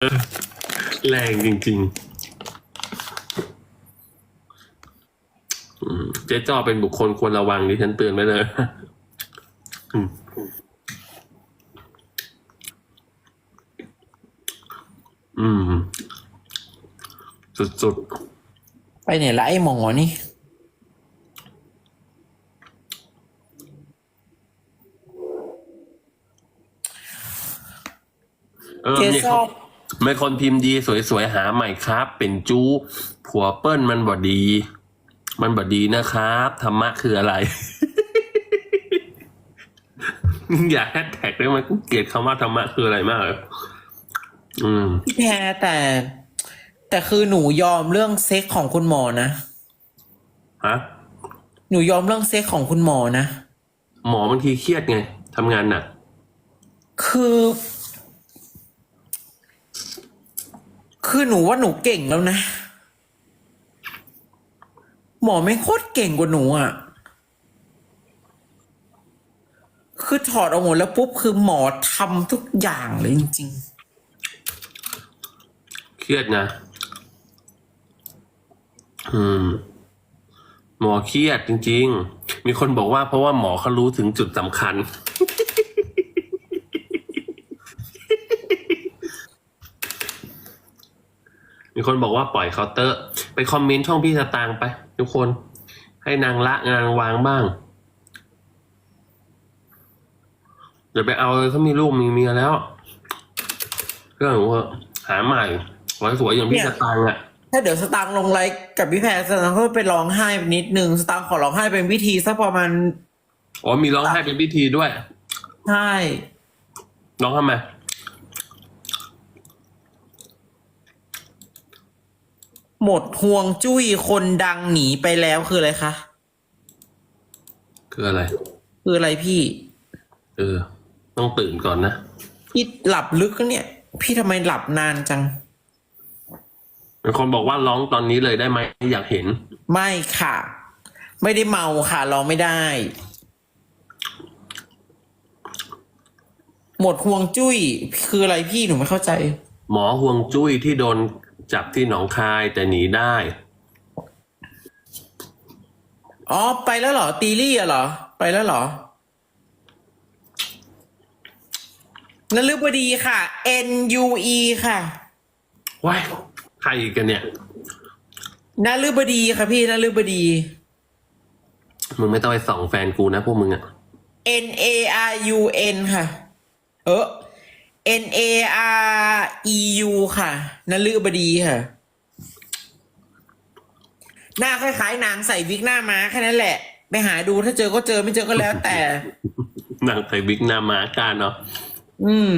แรงจริงๆอืมเจ๊จ้อเป็นบุคคลควรระวังดิฉันเตือนไว้เลยอืมอืมสุดไปไหนละไอ้หมอนี่ๆเออเจมีชคอน บมีคนพิมพ์ดีสวยๆหาใหม่ครับ เป็นจู้ผัวเปิ้ลมันบอดี มันบอดีนะครับธรรมะคืออะไร อยากแฮชแท็กได้ไหมกูเกลียดคำว่าธรรมะคืออะไรมากเลยอืมพี่แพรแต่ แต่คือหนูยอมเรื่องเซ็กของคุณหมอนะฮะหนูยอมเรื่องเซ็กของคุณหมอนะหมอบางทีเครียดไงทำงานหนักคือ คือหนูว่าหนูเก่งแล้วนะ หมอไม่โคตรเก่งกว่าหนูอะ คือถอดออกหมดแล้วปุ๊บคือหมอทำทุกอย่างเลยจริงเครียดนะ อืม หมอเครียดจริง ๆ มีคนบอกว่าเพราะว่าหมอเขารู้ถึงจุดสำคัญ มีคนบอกว่าปล่อยเคาน์เตอร์ ไปคอมเมนต์ช่องพี่สตางค์ไป ทุกคนให้นางละงานวางบ้าง เดี๋ยวไปเอาเลยเขามีลูกมีเมียแล้วเรื่องของว่าหาใหม่ไว้สวยอย่างพี่เนี่สยตางค์อะๆถ้าเดี๋ยวสตางค์ลงไลฟ์กับพี่แพรสตางค์ก็ไปร้องไห้นิดนึงสตางค์ขอร้องไห้เป็นวิธีสักประมาณอ๋อมีร้องไห้เป็นพิธีด้วยใช่ร้องทำไม หมดห่วงจุ้ยคนดังหนีไปแล้วคืออะไรคะ คืออะไร คืออะไรพี่ เออ ต้องตื่นก่อนนะ พี่หลับลึกนะเนี่ย พี่ทำไมหลับนานจังมีคนบอกว่าร้องตอนนี้เลยได้ไหมอยากเห็น ไม่ค่ะ ไม่ได้เมาค่ะร้องไม่ได้ หมดห่วงจุ้ยคืออะไรพี่หนูไม่เข้าใจ หมอห่วงจุ้ยที่โดน จับที่หนองคายแต่หนีได้ อ๋อ ไปแล้วเหรอ ตีลี่อะเหรอ ไปแล้วเหรอนฤบดีค่ะ N U E ค่ะว้ายใครอีกกันเนี่ยนฤบดีค่ะพี่นฤบดี มึงไม่ต้องไปส่องแฟนกูนะพวกมึงอะ N A R U N ค่ะ เออ N A R E U ค่ะนฤบดีค่ะ หน้าคล้ายๆนางใส่วิกหน้าม้าแค่นั้นแหละ ไปหาดูถ้าเจอก็เจอไม่เจอก็แล้วแต่ นางใส่บิ๊กหนามาการเนาะอืม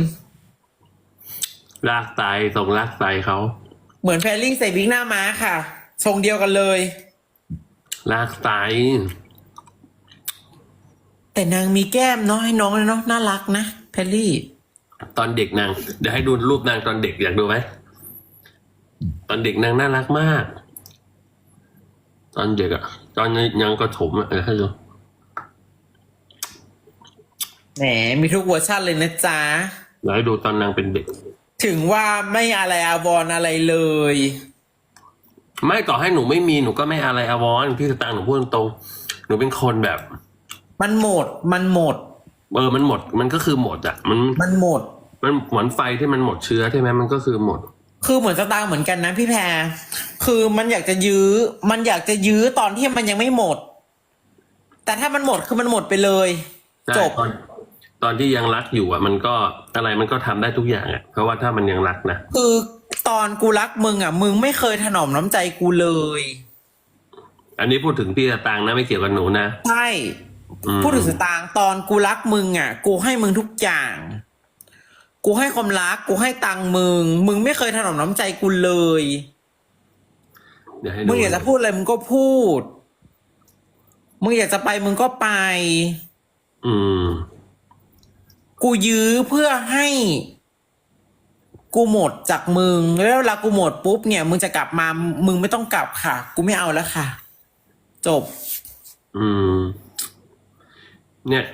ลากไตส่งลากไตเขาเหมือนแพรรี่ใส่วิกหน้าม้าค่ะ ทรงเดียวกันเลย ลากไตแต่นางมีแก้มเนาะให้น้องเลยเนาะน่ารักนะแพรรี่ ตอนเด็กนางเดี๋ยวให้ดูรูปนางตอนเด็กอยากดูไหมตอนเด็กนางน่ารักมาก ตอนเด็กอะตอนยังกระถมอะเออให้ดูแหมมีทุกเวอร์ชันเลยนะจ๊ะเดี๋ยวให้ดูตอนนางเป็นเด็ก ถึงว่าไม่อะไรอาวรณ์อะไรเลย ไม่ต่อให้หนูไม่มีหนูก็ไม่อะไรอาวรณ์พี่สตางค์หนูพูดตรงๆหนูเป็นคนแบบ มันหมดมันหมด เออมันหมดมันก็คือหมดอะมัน มันหมด มันเหมือนไฟที่มันหมดเชื้อใช่ไหมมันก็คือหมด คือเหมือนสตางค์เหมือนกันนะพี่แพร คือมันอยากจะยื้อ มันอยากจะยื้อตอนที่มันยังไม่หมด แต่ถ้ามันหมดคือมันหมดไปเลย ใช่จบ ตอนตอนที่ยังรักอยู่อะ มันก็อะไรมันก็ทำได้ทุกอย่างอะเพราะว่าถ้ามันยังรักนะคือตอนกูรักมึงอะ มึงไม่เคยถนอมน้ำใจกูเลย อันนี้พูดถึงพี่สตางค์นะไม่เกี่ยวกับหนูนะ ใช่ อืม พูดถึงสตางค์ตอนกูรักมึงอะ กูให้มึงทุกอย่าง กูให้ความรัก กูให้ตังค์มึง มึงไม่เคยถนอมน้ำใจกูเลย เดี๋ยวให้มึดูงอยากจะพูดอะไรมึงก็พูด มึงอยากจะไปมึงก็ไป อืม กูยื้อเพื่อให้ กูหมดจากมึง แล้วเวลากูหมดปุ๊บเนี่ย มึงจะกลับมา มึงไม่ต้องกลับค่ะ กูไม่เอาแล้วค่ะ จบ อืม เนี่ย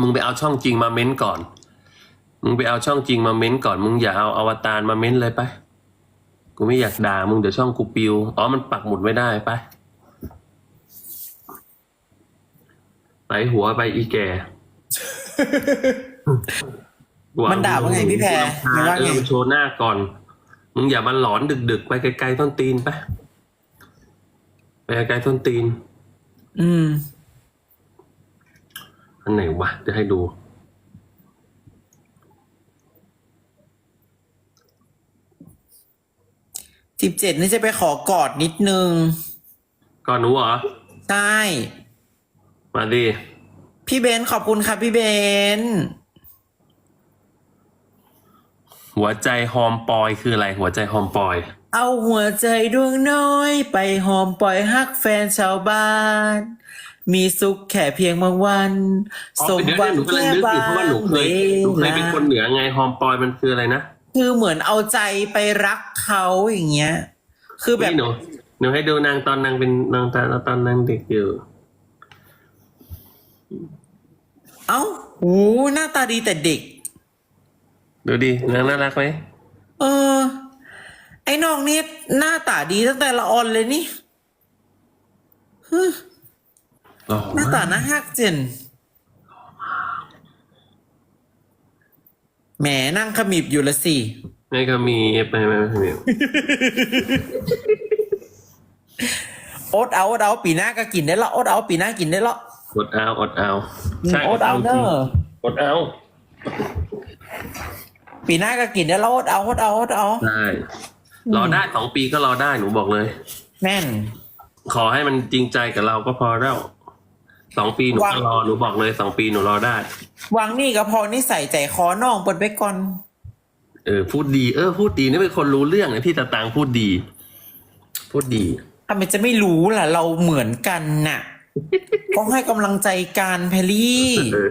มึงไปเอาช่องจริงมาเม้นก่อน มึงไปเอาช่องจริงมาเม้นก่อน มึงอย่าเอาอวตารมาเม้นเลยไป กูไม่อยากด่ามึงเดี๋ยวช่องกูปิว อ๋อ มันปักหมุดไม่ได้ไปไปหัวไปอีแก่มันด่าว่าไงพี่แพรมันว่าเอไงอมันโชว์หน้าก่อน มึงอย่ามาหลอนดึกๆ ไปไกลๆต้นตีนไปไปไกลๆต้นตีน อืม อันไหนวะจะให้ดู สิบเจ็ดนี่จะไปขอกอดนิดนึง ก่อนหนูเหรอ ใช่ มาดิพี่เบนซ์ขอบคุณครับพี่เบนซ์หัวใจหอมปอยคืออะไร หัวใจหอมปอย เอาหัวใจดวงน้อย ไปหอมปล่อยฮักแฟนชาวบ้าน มีสุขแค่เพียงบางวันอ๋อสมเดี๋ยวหวังหนูกำลังแค่นึกอบายู่เพราะว่าหนูงเคเวยหนูเคยลาเป็นคนเหนือไงหอมปอยมันคืออะไรนะ คือเหมือนเอาใจไปรักเขาอย่างเงี้ย คือแบบนี่หนูหนูให้ดูนางตอนนางเป็นนางตอนตอนนางเด็กอยู่ เอ้าโหหน้าตาดีแต่เด็ก ดูดินางน่ารักไหมเออ ไอ้น้องนี่หน้าตาดีตั้งแต่ละออนเลยนี่ฮึหล่อหน้าตามากน่าฮักเจน แหมนั่งขมิบอยู่ละสินี่ก็มีไปไปไปไปโอ๊ตเอาโอ๊ตเอาปีหน้าก็กินได้ละโอ๊ตเอาปีหน้ากินได้ละอดเอาอดเอาใช่โอ๊ตเอาเนจริงอะอดเอาปีหน้าก็กินได้ละโอ๊ตเอาโอ๊ตเอาโอ๊ตเอาใช่รอได้สองปีก็รอได้หนูบอกเลย แม่น ขอให้มันจริงใจกับเราก็พอแล้ว สองปีหนูว่าก็รอหนูบอกเลยสองปีหนูรอได้ วางนี่ก็พอนี่ใส่ใจคอน้องเปิดไปก่อน เออพูดดีเออพูดดีนี่เป็นคนรู้เรื่องนะพี่ตาตางพูดดี พูดดีทำไมจะไม่รู้ล่ะ เราเหมือนกันน่ะก็ให้กำลังใจกันแพรรี่ เออ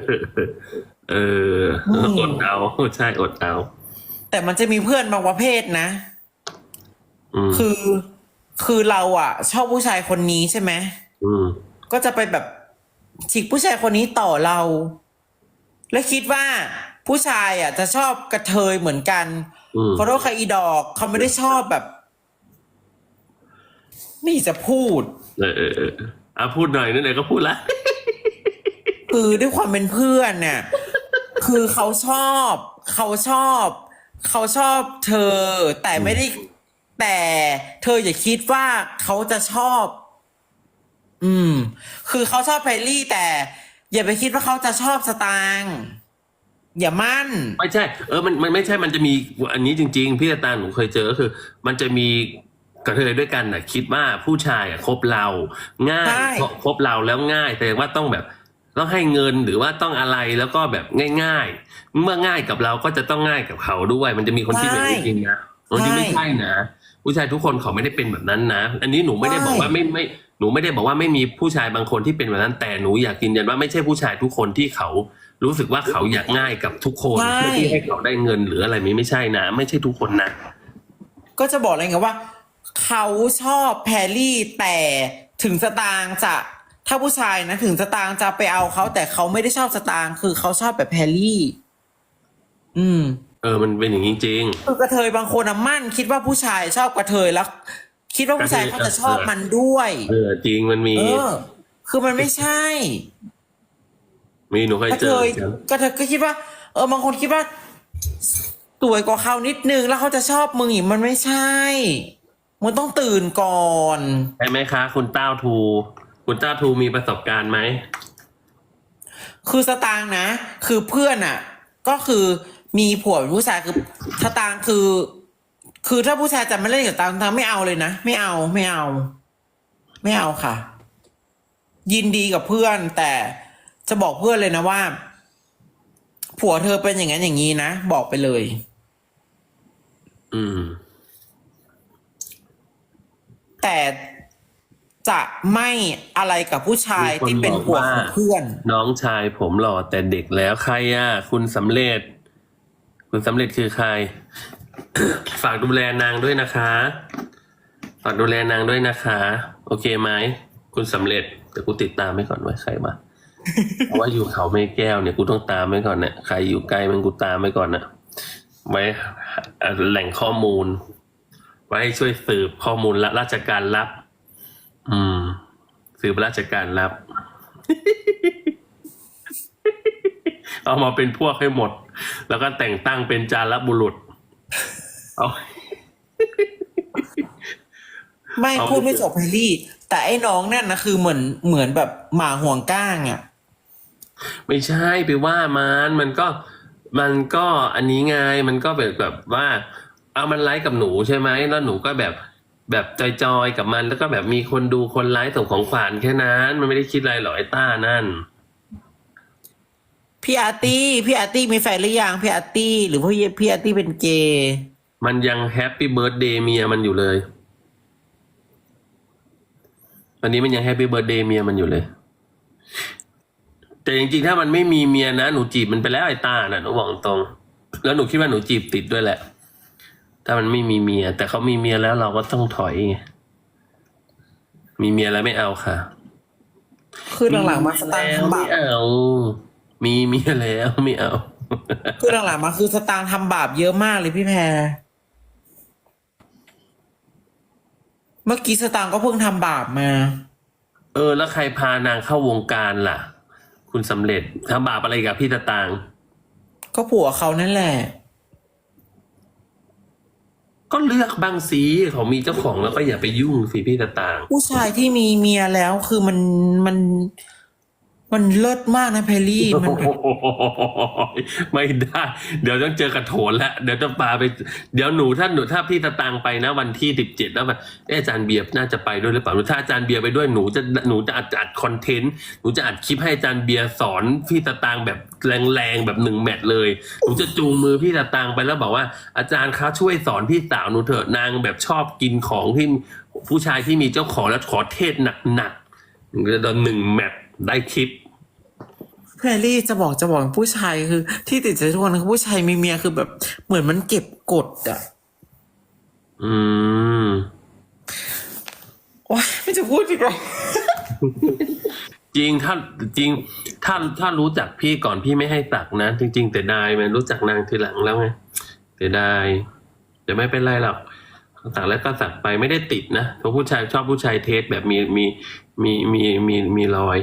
เอออืมอดเอาใช่อดเอาแต่มันจะมีเพื่อนบางประเภทนะอืมคือคือเราอะ ชอบผู้ชายคนนี้ใช่ไหมอืมก็จะไปแบบ ฉีกผู้ชายคนนี้ต่อเรา และคิดว่าผู้ชายอะ จะชอบกระเทยเหมือนกันอืมขอโทษค่ะอีดอกเขาไม่ได้ชอบแบบ ไม่จะพูด เออเออเอออะพูดหน่อยนั่นไหนก็พูดละคือด้วยความเป็นเพื่อนเนี่ยคือเขาชอบเขาชอบ เขาชอบเธอ แต่ไม่ได้ แต่เธออย่าคิดว่าเขาจะชอบ อืม คือเขาชอบแพรรี่แต่ อย่าไปคิดว่าเขาจะชอบสตางค์อย่ามั่น ไม่ใช่ เออมันมันไม่ใช่มันจะมีอันนี้จริง ๆ พี่ตาตางหนูเคยเจอก็คือ มันจะมีกระเทยด้วยกันน่ะคิดว่าผู้ชายอะคบเรา ง่ายใช่คคบเราแล้วง่าย แต่ว่าต้องแบบต้องให้เงินหรือว่าต้องอะไรแล้วก็แบบง่าย ๆ เมื่อง่ายกับเราก็จะต้องง่ายกับเขาด้วย มันจะมีคนคิดแบบนี้จริงนะมันจริงไม่ใช่นะผู้ชายทุกคนเขาไม่ได้เป็นแบบนั้นนะ อันนี้หนูไม่ได้บอกว่าไม่ไม่ห นูไม่ได้บอกว่าไม่มีผู้ชายบางคนที่เป็นแบบนั้นแต่หนูอยากยืนยันว่าไม่ใช่ผู้ชายทุกคนที่เขารู้สึกว่าเขาอยากง่ายกับทุกคนใช่ เพื่อที่ให้เขาได้เงินหรืออะไรนี้ไม่ใช่นะ ไม่ใช่ทุกคนนะ ก็จะบอกเลยไงว่า เขาชอบแพรรี่แต่ถึงสตางค์จะถ้าผู้ชายนะถึงสตางค์จะไปเอาเขาแต่เขาไม่ได้ชอบสตางค์คือเขาชอบแบบแพรรี่ อืม เออมันเป็นอย่างนี้จริงคือกระเทยบางคนอะมั่นคิดว่าผู้ชายชอบกระเทยแล้ว คิดว่าผู้ชายเขาจะชอบมันด้วย เออจริงมันมี เออ คือมันไม่ใช่ มีหนูเคยกระเจเทอยกันกระเทยก็คิดว่า เออบางคนคิดว่าสวยกว่าเขานิดนึงแล้วเขาจะชอบมึงอีกมันไม่ใช่ มันต้องตื่นก่อนใช่ไหมคะ คุณเต้าทู คุณเต้าทูมีประสบการณ์ไหม คือสตางค์นะ คือเพื่อนอะ ก็คือมีผัวเป็นผู้ชายคือสตางค์คือ คือถ้าผู้ชายจะมาเล่นกับตังค์ตังค์ไม่เอาเลยนะ ไม่เอาไม่เอา ไม่เอาค่ะ ยินดีกับเพื่อนแต่จะบอกเพื่อนเลยนะว่า ผัวเธอเป็นอย่างนั้นอย่างนี้นะ บอกไปเลย อืม แต่จะไม่อะไรกับผู้ชายมีคนที่เป็นผัวบอกว่าของเพื่อน น้องชายผมหล่อแต่เด็กแล้วใครอะ คุณสำเร็จ คุณสำเร็จคือใคร ฝากดูแลนางด้วยนะคะ ฝากดูแลนางด้วยนะคะ โอเคไหมคุณสำเร็จเดี๋ยวกูติดตามให้ก่อนว่าใครมาเพราะว่าอยู่เขาไม่แก้วเนี่ยกูต้องตามไว้ก่อนเนี่ยใครอยู่ใกล้มันกูตามไว้ก่อนนะไว้แหล่งข้อมูล ไว้ให้ช่วยสืบข้อมูลละราชการลับ อืม สืบราชการลับ เอามาเป็นพวกให้หมด แล้วก็แต่งตั้งเป็นจารบุรุษ เอาไม่เอาพูดไม่จบไพลี่ แต่ไอ้น้องนั่นนะคือเหมือนเหมือนแบบหมาห่วงก้างอะ ไม่ใช่ไปว่ามันมันก็มันก็อันนี้ไงมันก็แบบแบบว่า เอามันไลฟ์กับหนูใช่ไหมแล้วหนูก็แบบแบบจอยๆกับมันแล้วก็แบบมีคนดูคนไลฟ์ส่งของขวัญแค่นั้น มันไม่ได้คิดอะไรหรอกไอ้ต้านั่น พี่อาร์ตี้พี่อาร์ตี้มีแฟนหรือยังพี่อาร์ตี้หรือพี่พี่อาร์ตี้เป็นเกย์มันยังแฮปปี้เบิร์ดเดย์เมียมันอยู่เลย วันนี้มันยังแฮปปี้เบิร์ดเดย์เมียมันอยู่เลย แต่จริงๆ ถ้ามันไม่มีเมียนะ หนูจีบมันไปแล้วไอ้ตาน่ะหนูบอกตรง แล้วหนูคิดว่าหนูจีบติดด้วยแหละ ถ้ามันไม่มีเมีย แต่เขามีเมียแล้วเราก็ต้องถอยไงมีเมียแล้วไม่เอาค่ะ คือหลังๆมาสตางค์แล้วทำบาไม่ปเอา มีเมียแล้วไม่เอา คือหลังๆมาคือสตางค์ทำบาปเยอะมากเลยพี่แพร เมื่อกี้สตางค์ก็เพิ่งทำบาปมา เออ แล้วใครพานางเข้าวงการล่ะ คุณสำเร็จทำบาปอะไรกับพี่ตะตางก็ผัวเขานั่นแหละ ก็เลือกบางสีเขามีเจ้าของแล้วก็อย่าไปยุ่งสิพี่ตะตางผู้ชายที่มีเมียแล้วคือมันมัน มันเลิศมากนะเพลลี่มันแบบไม่ได้ เดี๋ยวต้องเจอกระโถนแล้วเดี๋ยวต้องปาไป เดี๋ยวหนูถ้าหนูถ้าพี่ตะตางไปนะ วันที่สิบเจ็ดแล้วแบบเอะอาจารย์เบียร์น่าจะไปด้วยหรือเปล่าถ้าอาจารย์เบียร์ไปด้วยหนูจะหนูจะอัดอัดคอนเทนต์หนูจะอัดคลิปให้อาจารย์เบียร์สอนพี่ตะตางแบบแรงๆแบบหนึ่งแมตช์เลยหนูจะจูงมือพี่ตะตางไปแล้วบอกว่า อาจารย์คะช่วยสอนพี่สาวหนูเถอะนางแบบชอบกินของที่ผู้ชายที่มีเจ้าของแล้วขอเทศหนักๆจะโดนหนึ่งแมตช์ได้คลิป เพลลี่จะบอกจะบอกผู้ชายคือ ที่ติดใจทุกคนคือผู้ชายมีเมียคือแบบ เหมือนมันเก็บกดอะอืมโอ๊ยไม่จะพูดดีกว่าจริงถ้าจริง ถ้าถ้ารู้จักพี่ก่อนพี่ไม่ให้สักนะ จริง ๆ แต่ได้มันรู้จักนางทีหลังแล้วไงแต่ได้แต่ไม่เป็นไรหรอกสักแล้วก็สักไปไม่ได้ติดนะเพราะผู้ชายชอบผู้ชายเทสแบบมีมีมีมีมีมีรอย